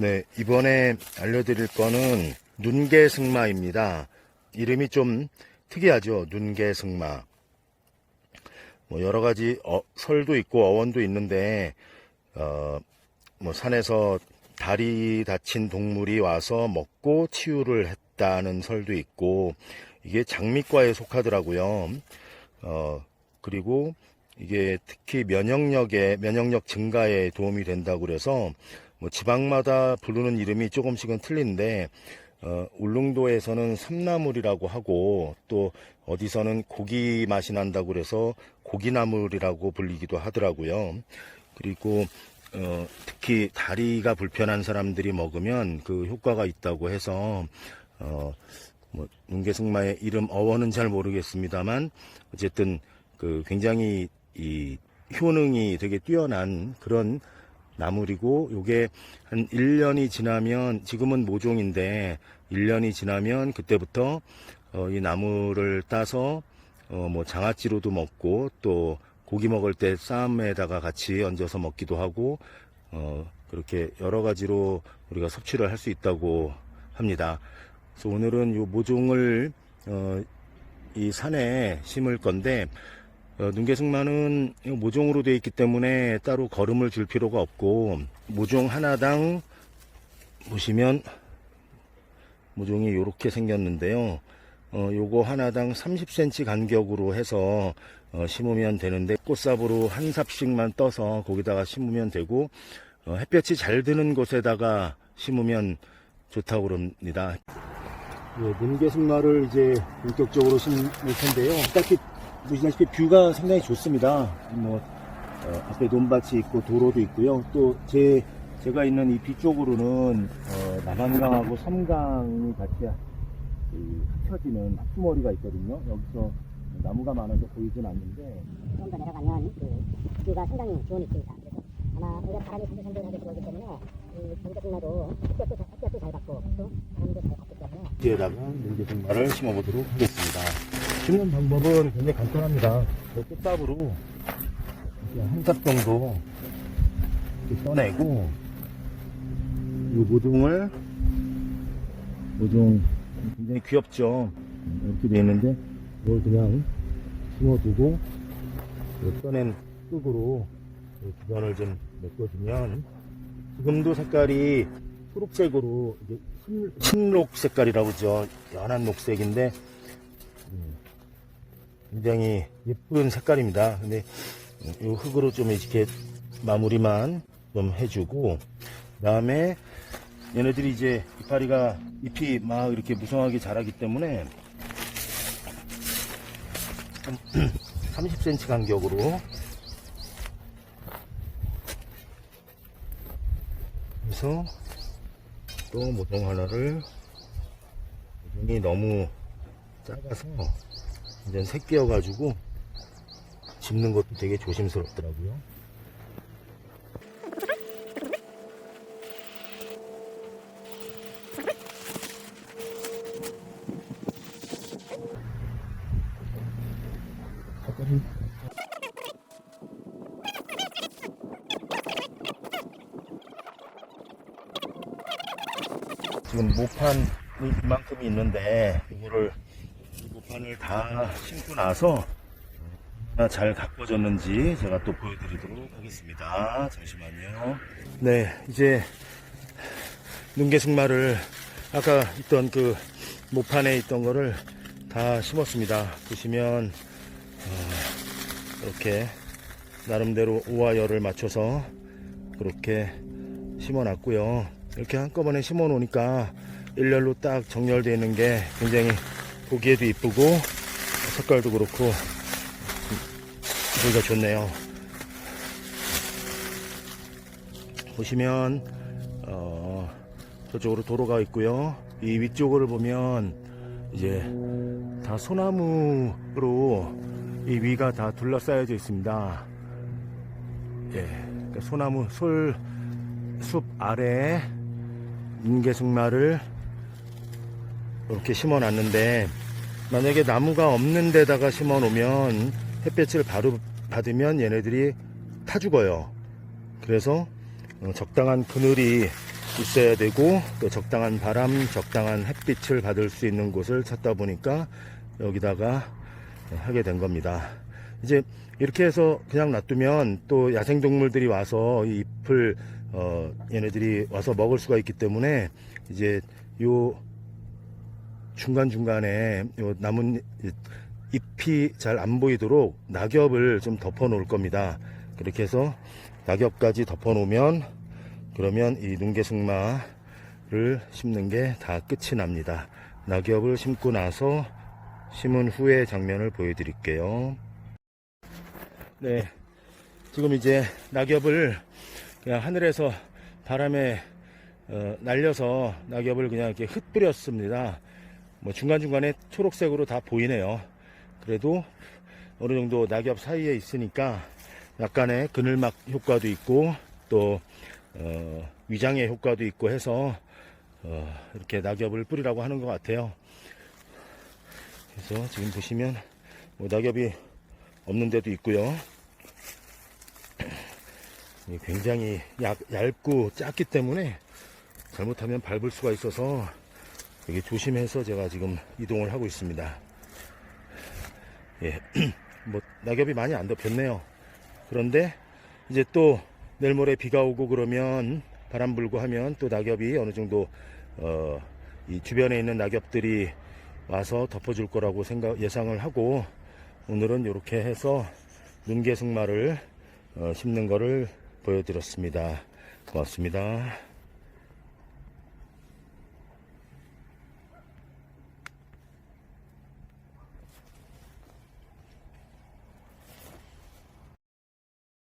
네, 이번에 알려드릴 거는 눈개승마입니다. 이름이 좀 특이하죠. 눈개승마. 뭐 여러 가지 어, 설도 있고 어원도 있는데 어, 뭐 산에서 다리 다친 동물이 와서 먹고 치유를 했다는 설도 있고 이게 장미과에 속하더라고요. 어, 그리고 이게 특히 면역력에 면역력 증가에 도움이 된다고 그래서 뭐 지방마다 부르는 이름이 조금씩은 틀린데 어, 울릉도에서는 삼나물이라고 하고 또 어디서는 고기 맛이 난다고 그래서 고기나물이라고 불리기도 하더라고요. 그리고 어, 특히 다리가 불편한 사람들이 먹으면 그 효과가 있다고 해서 어, 뭐 눈개승마의 이름 어원은 잘 모르겠습니다만 어쨌든 그 굉장히 이 효능이 되게 뛰어난 그런 나물이고 요게 한 1년이 지나면 지금은 모종인데 1년이 지나면 그때부터 어, 이 나물을 따서 어, 뭐 장아찌로도 먹고 또 고기 먹을 때 쌈에다가 같이 얹어서 먹기도 하고 어, 그렇게 여러 가지로 우리가 섭취를 할 수 있다고 합니다. 그래서 오늘은 요 모종을 어, 이 산에 심을 건데 어, 눈개승마는 모종으로 되어 있기 때문에 따로 거름을 줄 필요가 없고 모종 하나당 보시면 모종이 이렇게 생겼는데요. 어, 요거 하나당 30cm 간격으로 해서 어, 심으면 되는데 꽃삽으로 한 삽씩만 떠서 거기다가 심으면 되고 어, 햇볕이 잘 드는 곳에다가 심으면 좋다고 그럽니다. 예, 눈개승마를 이제 본격적으로 심을 텐데요. 딱히 보시다시피 뷰가 상당히 좋습니다. 뭐 어, 앞에 논밭이 있고 도로도 있고요. 또 제 제가 있는 이 뒤쪽으로는 어, 남한강하고 섬강이 같이 그 합쳐지는 합수머리가 있거든요. 여기서 나무가 많아서 보이진 않는데 조금 더 내려가면 그 뷰가 상당히 좋은. 그래서 아마 우리가 바람이 선선선하게 들어오기 때문에 이 전국나도 햇볕도, 잘- 햇볕도 잘 받고 또 바람도 잘 받기 때문에 뒤에다가 눈개승마를 심어보도록 하겠습니다. 심는 방법은 굉장히 간단합니다. 저 끝삽으로 한 삽 정도 이렇게 떠내고 이 모종을 모종 굉장히 귀엽죠. 이렇게 되어 있는데 이걸 그냥 심어두고 이 떠낸 흙으로 이 주변을 좀 메꿔주면 지금도 색깔이 초록색으로 이제 흰- 흰록 색깔이라고 그러죠. 연한 녹색인데 음, 굉장히 예쁜 색깔입니다. 근데 이 흙으로 좀 이렇게 마무리만 좀 해주고 그다음에 얘네들이 이제 이파리가 잎이 막 이렇게 무성하게 자라기 때문에 한 30cm 간격으로 해서 또 모종 하나를 모종이 너무 작아서 완전 새끼여가지고 짚는 것도 되게 조심스럽더라고요. 지금 모판이 이만큼이 있는데 이거를 이 모판을 다 심고 나서 잘 가꿔졌는지 제가 또 보여드리도록 하겠습니다. 잠시만요. 네, 이제 눈개승마를 아까 있던 그 모판에 있던 거를 다 심었습니다. 보시면 어, 이렇게 나름대로 우와 열을 맞춰서 그렇게 심어놨고요. 이렇게 한꺼번에 심어 놓으니까 일렬로 딱 정렬되어 있는 게 굉장히 보기에도 이쁘고 색깔도 그렇고 보기가 좋네요. 보시면 어, 저쪽으로 도로가 있고요. 이 위쪽을 보면 이제 다 소나무로 이 위가 다 둘러싸여져 있습니다. 예, 그러니까 소나무 솔 숲 아래에 인개승마를 이렇게 심어 놨는데 만약에 나무가 없는 데다가 심어 놓으면 햇볕을 바로 받으면 얘네들이 타 죽어요. 그래서 어, 적당한 그늘이 있어야 되고 또 적당한 바람, 적당한 햇빛을 받을 수 있는 곳을 찾다 보니까 여기다가 하게 된 겁니다. 이제 이렇게 해서 그냥 놔두면 또 야생동물들이 와서 이 잎을 어, 얘네들이 와서 먹을 수가 있기 때문에 이제 요 중간중간에 요 남은 잎이 잘 안 보이도록 낙엽을 좀 덮어 놓을 겁니다. 그렇게 해서 낙엽까지 덮어 놓으면 그러면 이 눈개승마를 심는 게 다 끝이 납니다. 낙엽을 심고 나서 심은 후의 장면을 보여드릴게요. 네. 지금 이제 낙엽을 그냥 하늘에서 바람에 어, 날려서 낙엽을 그냥 이렇게 흩뿌렸습니다. 뭐 중간중간에 초록색으로 다 보이네요. 그래도 어느 정도 낙엽 사이에 있으니까 약간의 그늘막 효과도 있고 또 어, 위장의 효과도 있고 해서 어, 이렇게 낙엽을 뿌리라고 하는 것 같아요. 그래서 지금 보시면 뭐 낙엽이 없는 데도 있고요. 이 굉장히 얇, 얇고 작기 때문에 잘못하면 밟을 수가 있어서 되게 조심해서 제가 지금 이동을 하고 있습니다. 예, 뭐 낙엽이 많이 안 덮였네요. 그런데 이제 또 내일 모레 비가 오고 그러면 바람 불고 하면 또 낙엽이 어느 정도 어, 이 주변에 있는 낙엽들이 와서 덮어줄 거라고 생각 예상을 하고 오늘은 이렇게 해서 눈개승마를 어, 심는 거를 보여드렸습니다. 고맙습니다.